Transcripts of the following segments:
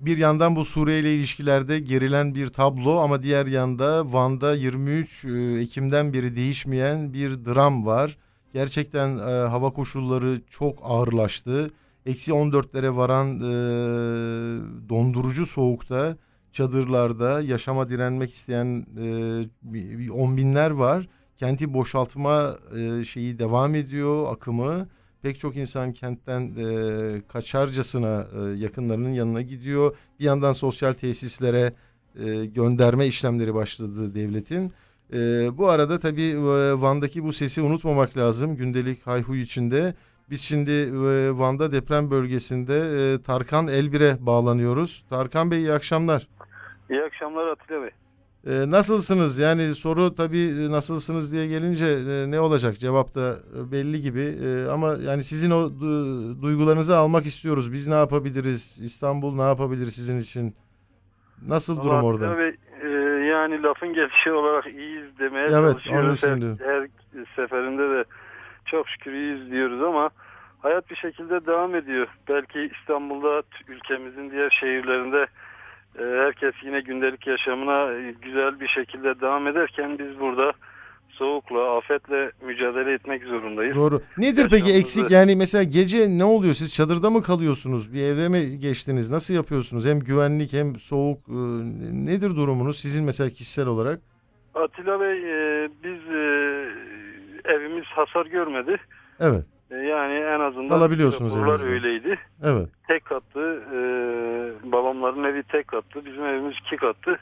bir yandan bu Suriye ile ilişkilerde gerilen bir tablo ama diğer yanda Van'da 23 e, Ekim'den beri değişmeyen bir dram var. Gerçekten e, hava koşulları çok ağırlaştı. Eksi 14'lere varan e, dondurucu soğukta çadırlarda yaşama direnmek isteyen e, on binler var. Kenti boşaltma e, şeyi devam ediyor akımı. Pek çok insan kentten e, kaçarcasına e, yakınlarının yanına gidiyor. Bir yandan sosyal tesislere e, gönderme işlemleri başladı devletin. E, bu arada tabii e, Van'daki bu sesi unutmamak lazım gündelik hayhuy içinde. Biz şimdi e, Van'da deprem bölgesinde e, Tarkan Elbir'e bağlanıyoruz. Tarkan Bey iyi akşamlar. İyi akşamlar Atilla Bey. E, nasılsınız? Yani soru tabii e, nasılsınız diye gelince e, ne olacak? Cevap da e, belli gibi. E, ama yani sizin o du- duygularınızı almak istiyoruz. Biz ne yapabiliriz? İstanbul ne yapabilir sizin için? Nasıl durum Vallahi orada? Bey, e, yani lafın gelişi olarak iyiyiz demeye Evet, çalışıyoruz. Her, diyorum. her seferinde de çok şükür iyiyiz diyoruz ama hayat bir şekilde devam ediyor. Belki İstanbul'da ülkemizin diğer şehirlerinde herkes yine gündelik yaşamına e, güzel bir şekilde devam ederken biz burada soğukla, afetle mücadele etmek zorundayız. Doğru. Nedir peki Yaşamımızı- eksik? Yani mesela gece ne oluyor? Siz çadırda mı kalıyorsunuz? Bir evde mi geçtiniz? Nasıl yapıyorsunuz? Hem güvenlik hem soğuk. e, nedir durumunuz sizin mesela kişisel olarak? Atilla Bey e, biz evimiz hasar görmedi. Evet. Yani en azından Kalabiliyorsunuz evinizde. öyleydi. Evet. Tek katlı. Babamların evi tek katlı. Bizim evimiz iki katlı.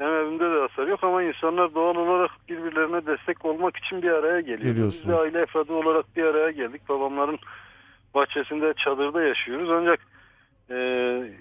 Benim evimde de hasar yok ama insanlar doğal olarak birbirlerine destek olmak için bir araya geliyor. Biz de aile efradı olarak bir araya geldik. Babamların bahçesinde çadırda yaşıyoruz. Ancak e,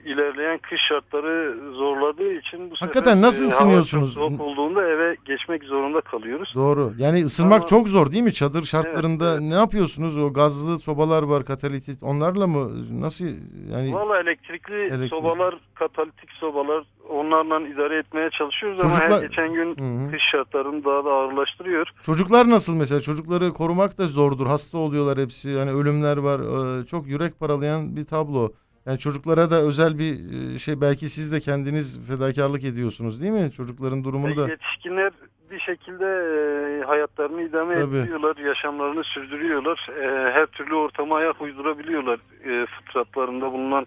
ilerleyen kış şartları zorladığı için bu Hakikaten sefer, nasıl e, ısınıyorsunuz? Soğuk olduğunda eve geçmek zorunda kalıyoruz. Doğru. Yani ısınmak Ama- çok zor değil mi? Çadır şartlarında evet. ne yapıyorsunuz? O gazlı sobalar var, katalitik. Onlarla mı? Nasıl yani? Valla elektrikli Elektrik. sobalar, katalitik sobalar onlarla idare etmeye çalışıyoruz Çocuklar- ama her geçen gün Hı hı. kış şartlarını daha da ağırlaştırıyor. Çocuklar nasıl mesela? Çocukları korumak da zordur. Hasta oluyorlar hepsi. Yani ölümler var. Ee, Çok yürek paralayan bir tablo. Yani çocuklara da özel bir e, şey belki siz de kendiniz fedakarlık ediyorsunuz değil mi? Çocukların durumunu da. Yetişkinler bir şekilde e, hayatlarını idame Tabii. ettiriyorlar, yaşamlarını sürdürüyorlar. E, her türlü ortama ayak uydurabiliyorlar. Fıtratlarında bulunan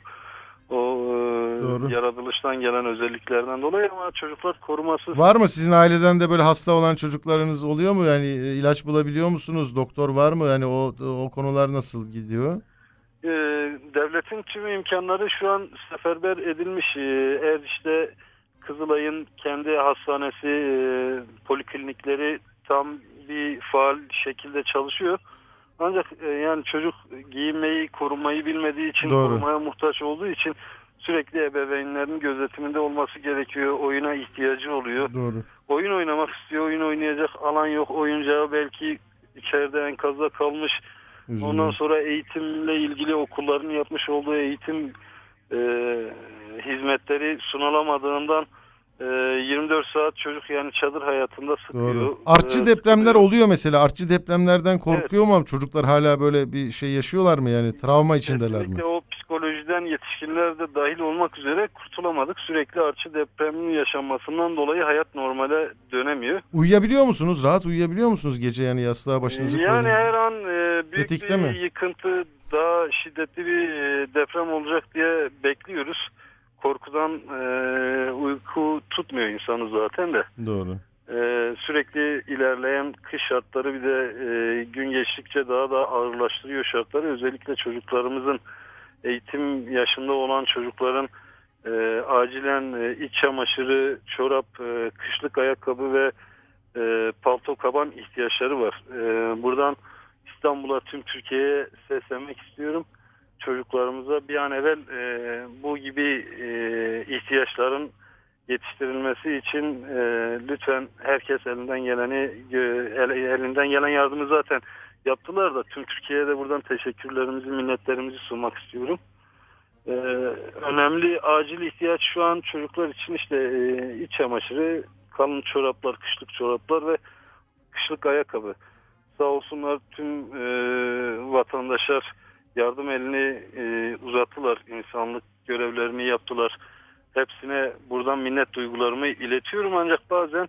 o Doğru. yaratılıştan gelen özelliklerden dolayı ama çocuklar korumasız. Var mı sizin aileden de böyle hasta olan çocuklarınız oluyor mu? Yani ilaç bulabiliyor musunuz? Doktor var mı? Yani o o konular nasıl gidiyor? E, devletin tüm imkanları şu an seferber edilmiş. E, eğer işte Kızılay'ın kendi hastanesi, e, poliklinikleri tam bir faal şekilde çalışıyor. Ancak e, yani çocuk giyinmeyi, korunmayı bilmediği için, Doğru. korumaya muhtaç olduğu için sürekli ebeveynlerin gözetiminde olması gerekiyor. Oyuna ihtiyacı oluyor. Doğru. Oyun oynamak istiyor, oyun oynayacak alan yok. Oyuncağı belki içeride enkazda kalmış. Üzülüyorum. Ondan sonra eğitimle ilgili okulların yapmış olduğu eğitim e, hizmetleri sunulamadığından e, 24 saat çocuk yani çadır hayatında sıkıyor. Doğru. Artçı E, depremler sıkılıyor. oluyor mesela. Artçı depremlerden korkuyor mu? Çocuklar hala böyle bir şey yaşıyorlar mı yani? Travma içindeler mi? Kesinlikle o psikolojiden yetişkinler de dahil olmak üzere kurtulamadık. Sürekli artçı depremin yaşanmasından dolayı hayat normale dönemiyor. Uyuyabiliyor musunuz? Rahat uyuyabiliyor musunuz gece yani yastığa başınızı Yani koyun? her an e, büyük Tetikte bir mi? yıkıntı, daha şiddetli bir e, deprem olacak diye bekliyoruz. Korkudan e, uyku tutmuyor insanı zaten de. Doğru. E, sürekli ilerleyen kış şartları bir de e, gün geçtikçe daha da ağırlaştırıyor şartları. Özellikle çocuklarımızın eğitim yaşında olan çocukların e, acilen e, iç çamaşırı, çorap, e, kışlık ayakkabı ve e, palto kaban ihtiyaçları var. E, buradan İstanbul'a tüm Türkiye'ye seslenmek istiyorum. Çocuklarımıza bir an evvel e, bu gibi e, ihtiyaçların yetiştirilmesi için e, lütfen herkes elinden geleni el- elinden gelen yardımı zaten yaptılar da tüm Türkiye'ye de buradan teşekkürlerimizi, minnetlerimizi sunmak istiyorum. Ee, önemli acil ihtiyaç şu an çocuklar için işte e, iç çamaşırı, kalın çoraplar, kışlık çoraplar ve kışlık ayakkabı. Sağ olsunlar tüm e, vatandaşlar yardım elini e, uzattılar, insanlık görevlerini yaptılar. minnet duygularımı iletiyorum ancak bazen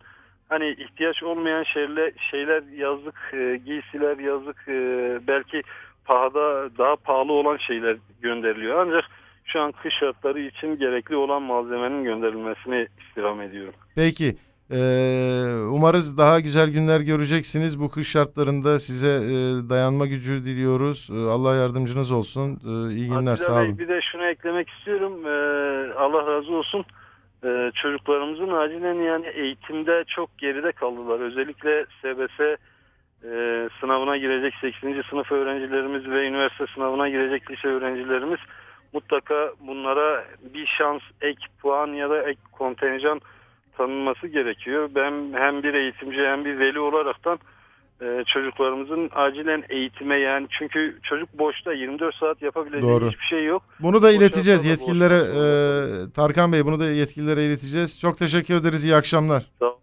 hani ihtiyaç olmayan şeyler, şeyler yazlık e, giysiler, yazlık e, belki pahada daha pahalı olan şeyler gönderiliyor. Ancak şu an kış şartları için gerekli olan malzemenin gönderilmesini istirham ediyorum. Peki. E, umarız daha güzel günler göreceksiniz. Bu kış şartlarında size e, dayanma gücü diliyoruz. E, Allah yardımcınız olsun. E, iyi günler. Atilla Sağ Bey, olun. bir de şunu eklemek istiyorum. Ee, Allah razı olsun. Ee, çocuklarımızın acilen yani eğitimde çok geride kaldılar. Özellikle SBS e, sınavına girecek 8. sınıf öğrencilerimiz ve üniversite sınavına girecek lise öğrencilerimiz mutlaka bunlara bir şans, ek puan ya da ek kontenjan tanınması gerekiyor. Ben hem bir eğitimci hem bir veli olaraktan e, çocuklarımızın acilen eğitime yani çünkü çocuk boşta 24 saat yapabileceği Doğru. hiçbir şey yok. Bunu da Bu ileteceğiz yetkililere. e, Tarkan Bey bunu da yetkililere ileteceğiz. Çok teşekkür ederiz. İyi akşamlar. Sağ